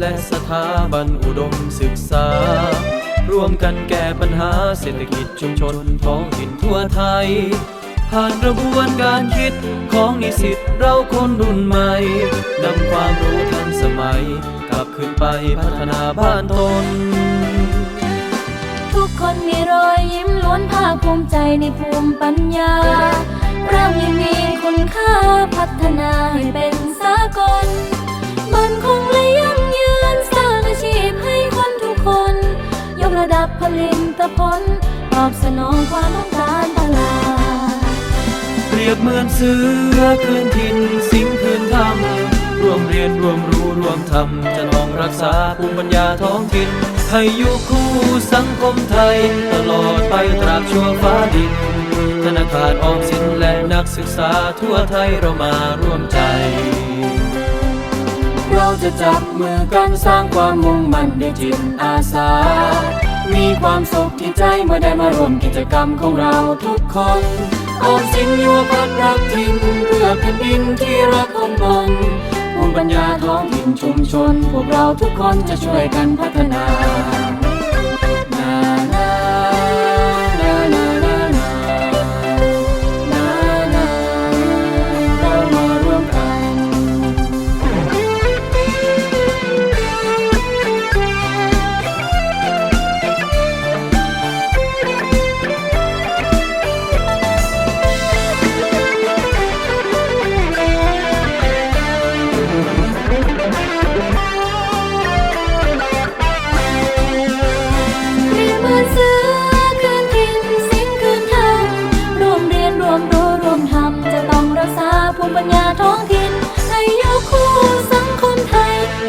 และสถาบันอุดมศึกษา ร่วมกันแก้ปัญหาเศรษฐกิจชุมชนท้องถิ่นทั่วไทย ผ่านกระบวนการคิดของนิสิตเราคนรุ่นใหม่นำความรู้ทันสมัย กลับคืนไปพัฒนาบ้านตน ทุกคนมีรอยยิ้มล้วนภาคภูมิใจในภูมิปัญญาเรายังมีคุณค่าพัฒนา ลิตผลตอบสนองความต้องการตลาด เปรียบเหมือนเสือคืนถิ่นสิงคืนธรรมร่วมเรียนร่วมรู้ร่วมทำจะลองรักษาภูมิปัญญาท้องถิ่นให้อยู่คู่สังคมไทย ตลอดไปตราบชั่วฟ้าดิน ธนาคารออมสินและนักศึกษาทั่วไทยเรามาร่วมใจเราจะจับมือกันสร้างความมุ่งมั่นด้วยจิตอาสา มีความสุขที่ใจเมื่อได้มาร่วมกิจกรรมของเราทุกคนออมสินยัวพักรักถิ่นเพื่อแผ่นดินที่รักคนตนภูมิปัญญาท้องถิ่นชุมชน พวกเราทุกคนจะช่วยกันพัฒนา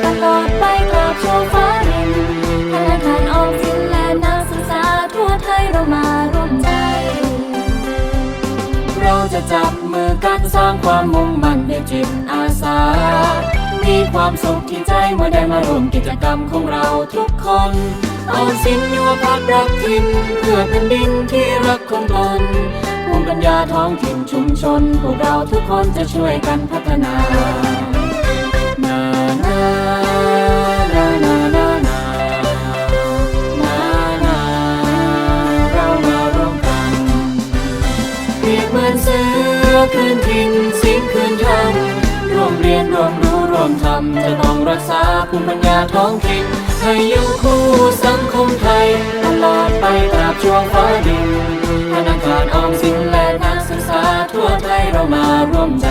ตลอดไปกราบโชว์ฟ้าดินธนาคารออมสินและนักศึกษาทั่วไทยเรามาร่วมใจ เราจะจับมือกันสร้างความมุ่งมั่นด้วยจิตอาสา มีความสุขที่ใจเมื่อได้มาร่วมกิจกรรมของเราทุกคนเอาสินยัวพักรักถิ่นเพื่อแผ่นดินที่รักคนตนภูมิปัญญาท้องถิ่นชุมชน พวกเราทุกคนจะช่วยกันพัฒนา คืนทินสิ่งคืนทำรวมเรียนรวมรู้รวมทำจะต้องรักษาภูมิปัญญาท้องถิ่นให้อยู่คู่สังคมไทยตลอดไปตราบชั่วฟ้าดินธนักคารออมสินและนักศึกษาทั่วไทยเรามาร่วมใจ